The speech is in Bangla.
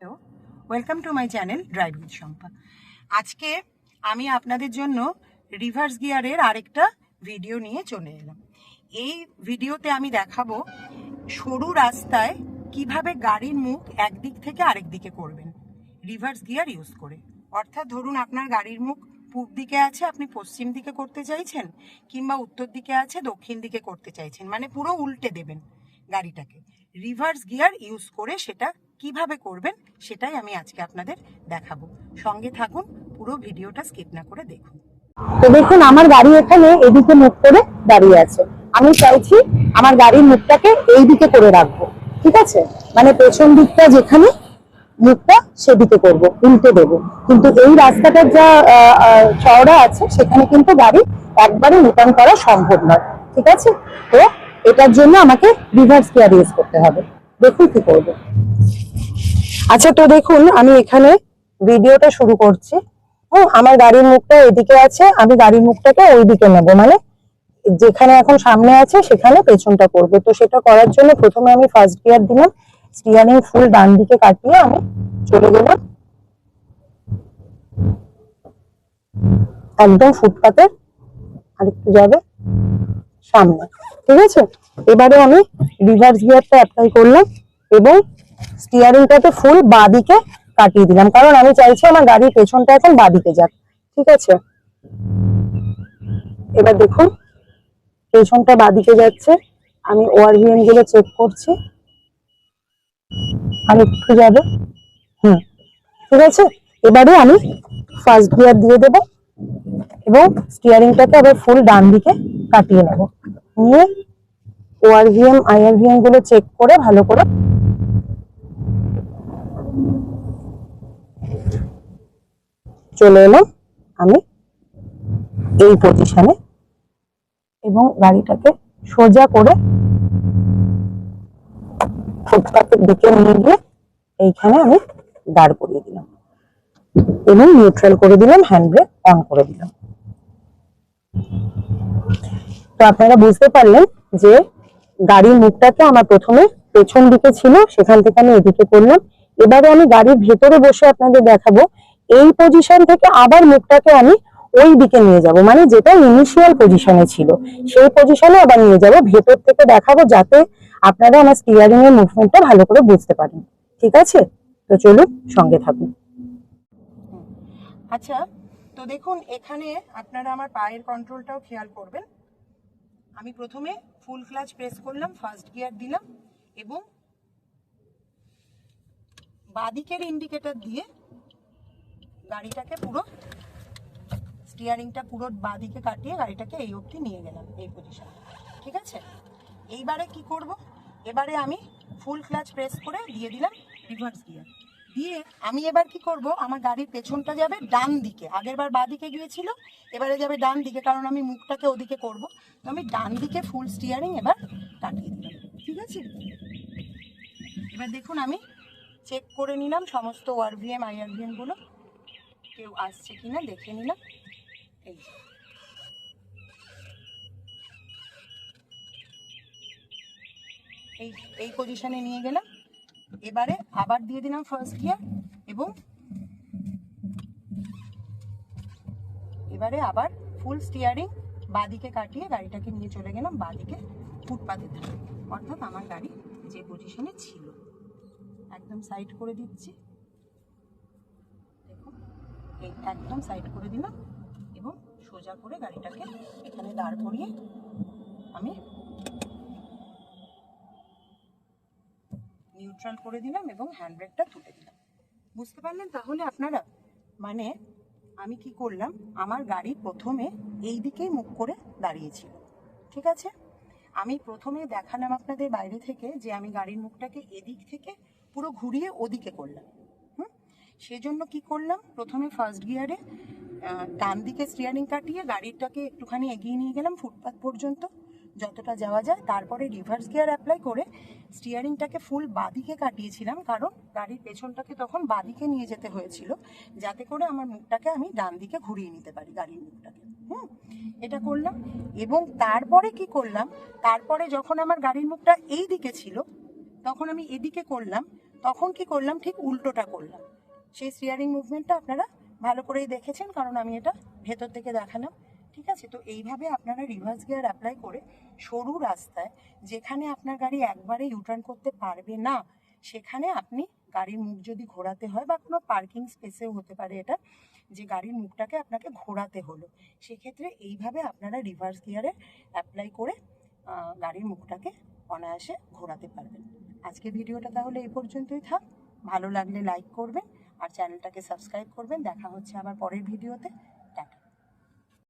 Hello welcome to my channel drive with Shampa আজকে আমি আপনাদের জন্য রিভার্স গিয়ারের আরেকটা ভিডিও নিয়ে চলে এলাম। এই ভিডিওতে আমি দেখাবো সরু রাস্তায় কীভাবে গাড়ির মুখ একদিক থেকে আরেক দিকে করবেন রিভার্স গিয়ার ইউজ করে। অর্থাৎ ধরুন আপনার গাড়ির মুখ পূব দিকে আছে, আপনি পশ্চিম দিকে করতে চাইছেন, কিংবা উত্তর দিকে আছে, দক্ষিণ দিকে করতে চাইছেন মানে পুরো উল্টে দেবেন গাড়িটাকে। রিভার্স গিয়ার ইউজ করে সেটা কীভাবে করবেন সেটাই আমি আজকে আপনাদের দেখাবো। সঙ্গে থাকুন, পুরো ভিডিওটা স্কিপ না করে দেখুন। তো দেখুন, আমার গাড়ি এখানে এদিকে মুখ করে দাঁড়িয়ে আছে। আমি চাইছি আমার গাড়ির মুখটাকে এই দিকে করে রাখব, ঠিক আছে? মানে পেছন দিকটা যেখানে মুখটা সেদিকে করব, উল্টে দেব। কিন্তু এই রাস্তাটার যা চওড়া আছে, সেখানে কিন্তু গাড়ি একবারে রিটার্ন করা সম্ভব নয়, ঠিক আছে? তো এটার জন্য আমাকে রিভার্স গিয়ার ইউজ করতে হবে। দেখুন কি করব। আচ্ছা তো দেখুন, আমি এখানে ভিডিওটা শুরু করছি। ও আমার গাড়ির মুখটা এদিকে আছে, আমি গাড়ির মুখটাকে ওই দিকে নেব। মানে যেখানে এখন সামনে আছে, সেখানে পেছনটা করব। তো সেটা করার জন্য প্রথমে আমি ফার্স্ট গিয়ার দিলাম স্টিয়ারিং ফুল ডান দিকে কাটিয়ে আমি চলে গেলাম। একদম ফুটপাতের আরেকটু যাবে, সামনে। ঠিক আছে? এবারে আমি রিভার্স গিয়ারটা অ্যাপ্লাই করলাম এবং স্টিয়ারিংটাকে ফুল বাদিকে কাটিয়ে দিলাম। কারণ আমি চাইছি আমার গাড়ির পেছনটা এখন বাদিকে যাক। ঠিক আছে? এবার দেখুন, পেছনটা বাদিকে যাচ্ছে। আমি ওআরভিএমগুলো চেক করছি। আর একটু যাবে। হুম, ঠিক আছে? এবারে আমি ফার্স্ট গিয়ার দিয়ে দেব এবং স্টিয়ারিংটাকে আবার ফুল ডান দিকে কাটিয়ে নেব। নিয়ে ওআরভিএম আইআরভিএমগুলো চেক করে ভালো করে চলে এলাম আমি এই পজিশনে এবং গাড়িটাকে সোজা করে ফুটপাতের দিকে নিয়ে গিয়ে এইখানে আমি দাঁড় করিয়ে দিলাম এবং নিউট্রাল করে দিলাম হ্যান্ড ব্রেক অন করে দিলাম। তো আপনারা বুঝতে পারলেন যে গাড়ির মুখটাকে আমার প্রথমে পেছন দিকে ছিল, সেখান থেকে আমি এদিকে করলাম। এবারে আমি গাড়ির ভেতরে বসে আপনাদের দেখাবো এই পজিশন থেকে আবার মুখটাকে আমি ওই দিকে নিয়ে যাব। মানে যেটা ইনিশিয়াল পজিশনে ছিল, সেই পজিশনে আবার নিয়ে যাব। ভেতর থেকে দেখাবো যাতে আপনারা আমার স্টিয়ারিং এর মুভমেন্টটা ভালো করে বুঝতে পারেন। ঠিক আছে? তো চলুন সঙ্গে থাকুন। আচ্ছা তো দেখুন, এখানে আপনারা আমার পায়ের কন্ট্রোলটাও খেয়াল করবেন। আমি প্রথমে ফুল ক্লাচ প্রেস করলাম ফার্স্ট গিয়ার দিলাম এবং বাদিকের ইন্ডিকেটর দিয়ে গাড়িটাকে পুরো স্টিয়ারিংটা পুরো বাদিকে কাটিয়ে গাড়িটাকে এই অবধি নিয়ে গেলাম, এই পজিশন ঠিক আছে? এইবারে কি করব? এবারে আমি ফুল ক্লাচ প্রেস করে দিয়ে দিলাম রিভার্স গিয়ার দিয়ে আমি এবার কি করব? আমার গাড়ির পেছনটা যাবে ডান দিকে। আগের বার বাঁ দিকে গিয়েছিল, এবারে যাবে ডান দিকে, কারণ আমি মুখটাকে ওদিকে করব। তো আমি ডান দিকে ফুল স্টিয়ারিং এবার কাটিয়ে দিলাম। ঠিক আছে? এবার দেখুন আমি চেক করে নিলাম সমস্ত ওয়ারভিএম আইআরভিএমগুলো। কেউ আসছে কিনা দেখে নিলাম। এই এই এই পজিশনে নিয়ে গেলাম। এবারে আবার দিয়ে দিলাম ফার্স্ট গিয়ার এবং এবারে আবার ফুল স্টিয়ারিং বাদিকে কাটিয়ে গাড়িটাকে নিয়ে চলে গেলাম, বাদিকে ফুটপাতে ধারে অর্থাৎ আমার গাড়ি যে পজিশনে ছিল। একদম সাইড করে দিচ্ছি। একদম সাইড করে দিলাম এবং সোজা করে গাড়িটাকে এখানে দাঁড় করিয়ে আমি নিউট্রাল করে দিলাম এবং হ্যান্ড ব্রেকটা তুলে দিলাম। বুঝতে পারলেন তাহলে আপনারা? মানে আমি কি করলাম? আমার গাড়ি প্রথমে এই দিকেই মুখ করে দাঁড়িয়েছিল। ঠিক আছে? আমি প্রথমে দেখালাম আপনাদের বাইরে থেকে যে আমি গাড়ির মুখটাকে এদিক থেকে পুরো ঘুরিয়ে ওদিকে করলাম। সেজন্য কি করলাম? প্রথমে ফার্স্ট গিয়ারে ডান দিকে স্টিয়ারিং কাটিয়ে গাড়িটাকে একটুখানি এগিয়ে নিয়ে গেলাম ফুটপাথ পর্যন্ত, যতটা যাওয়া যায়। তারপরে রিভার্স গিয়ার অ্যাপ্লাই করে স্টিয়ারিংটাকে ফুল বাদিকে কাটিয়েছিলাম, কারণ গাড়ির পেছনটাকে তখন বাদিকে নিয়ে যেতে হয়েছিল, যাতে করে আমার মুখটাকে আমি ডান দিকে ঘুরিয়ে নিতে পারি, গাড়ির মুখটাকে। হুম? এটা করলাম। এবং তারপরে কি করলাম? তারপরে যখন আমার গাড়ির মুখটা এই দিকে ছিল, তখন আমি এদিকে করলাম, তখন কি করলাম? ঠিক উল্টোটা করলাম। সেই স্টিয়ারিং মুভমেন্টটা আপনারা ভালো করেই দেখেছেন, কারণ আমি এটা ভেতর থেকে দেখালাম। ঠিক আছে? তো এইভাবে আপনারা রিভার্স গিয়ার অ্যাপ্লাই করে সরু রাস্তায় যেখানে আপনার গাড়ি একবারে ইউটার্ন করতে পারবে না, সেখানে আপনি গাড়ির মুখ যদি ঘোরাতে হয় বা কোনো পার্কিং স্পেসেও হতে পারে এটা, যে গাড়ির মুখটাকে আপনাকে ঘোরাতে হলো, সেক্ষেত্রে এইভাবে আপনারা রিভার্স গিয়ারে অ্যাপ্লাই করে গাড়ির মুখটাকে অনায়াসে ঘোরাতে পারবেন। আজকে ভিডিওটা তাহলে এই পর্যন্তই থাক। ভালো লাগলে লাইক করবেন। আর চ্যানেলটাকে সাবস্ক্রাইব করবেন। দেখা হচ্ছে আবার পরের ভিডিওতে